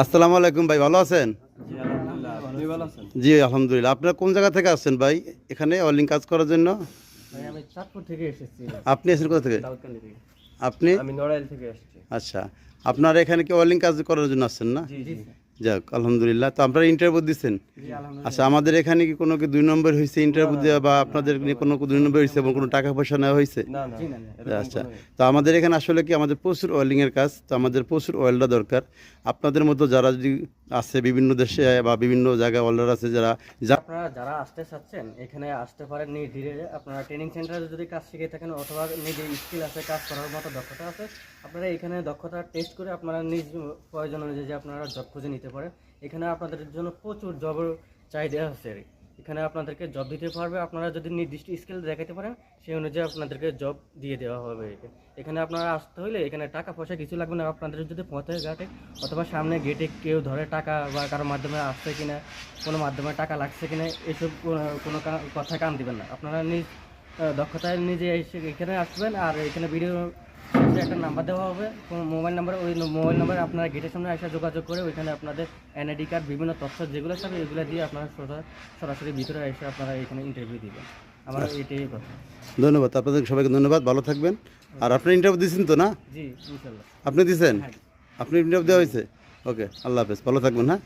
আসসালামু আলাইকুম ভাই ভালো আছেন? জি আলহামদুলিল্লাহ আপনারা কোন জায়গা থেকে আসছেন ভাই? এখানে অলিং কাজ করার জন্য? আপনি এসেছেন কোথা থেকে? আপনি? আচ্ছা। আপনারা এখানে কি অলিং কাজ করার জন্য আসছেন না? যাক আলহামদুলিল্লাহ। তো আপনারা ইন্টারভিউ দিচ্ছেন আচ্ছা আমাদের এখানে কি কোনো কি দুই নম্বর হয়েছে ইন্টারভিউ দেওয়া বা আপনাদের কোনো দুই নম্বর হয়েছে এবং কোনো টাকা পয়সা নেওয়া হয়েছে না না জি না, না। এরকম আচ্ছা তো আমাদের এখানে আসলে কি আমাদের প্রচুর ওয়েল্ডিংয়ের কাজ তো আমাদের প্রচুর ওয়েল্ডার দরকার। আপনাদের মতো যারা যদি আছে বিভিন্ন দেশে বা বিভিন্ন জায়গায় ওয়েল্ডার আছে যারা আপনারা যারা আসতে চাচ্ছেন এখানে আসতে পারেন ধীরে আপনারা ট্রেনিং সেন্টারে যদি কাজ শিখে থাকেন অথবা নিজের স্কিল আছে কাজ করার মতো দক্ষতা আছে আপনারা এখানে দক্ষতা টেস্ট করে আপনারা নিজ প্রয়োজন অনুযায়ী যে আপনারা জব খুঁজে নিতে এখানে আপনাদের জন্য প্রচুর জবের চাহিদা আছে। এখানে আপনাদেরকে জব দিতে পারবে। আপনারা যদি নির্দিষ্ট স্কিল দেখাতে পারেন, সেই অনুযায়ী আপনাদেরকে জব দিয়ে দেওয়া হবে। এখানে আপনারা আসতে হলে এখানে টাকা পয়সা কিছু লাগবে না। আপনাদের যদি পথে ঘাটে অথবা সামনে গেটে কেউ ধরে টাকা বা কারোর মাধ্যমে আসছে কিনা, কোনো মাধ্যমে টাকা লাগছে কিনা, এসব কোনো- কথা কান দিবেন না। আপনারা নিজ দক্ষতায় নিজে এসে এখানে আসবেন আর এখানে ভিডিও একটা নাম্বার দেওয়া হবে। কোনো মোবাইল নাম্বার ওই মোবাইল নাম্বার আপনারা গেটের সামনে এসে যোগাযোগ করে ওইখানে আপনাদের এনআইডি কার্ড বিভিন্ন তথ্য যেগুলো থাকবে এগুলো দিয়ে আপনারা সরাসরি ভিতরে এসে আপনারা এখানে ইন্টারভিউ দিবেন। আমার এটাই কথা। ধন্যবাদ আপনাদের সবাইকে ধন্যবাদ ভালো থাকবেন। আর আপনি ইন্টারভিউ দিয়েছেন তো না? জি ইনশাল্লাহ। আপনি দিয়েছেন হ্যাঁ। আপনি ইন্টারভিউ দেওয়া হয়েছে? ওকে আল্লাহ হাফেজ ভালো থাকবেন হ্যাঁ?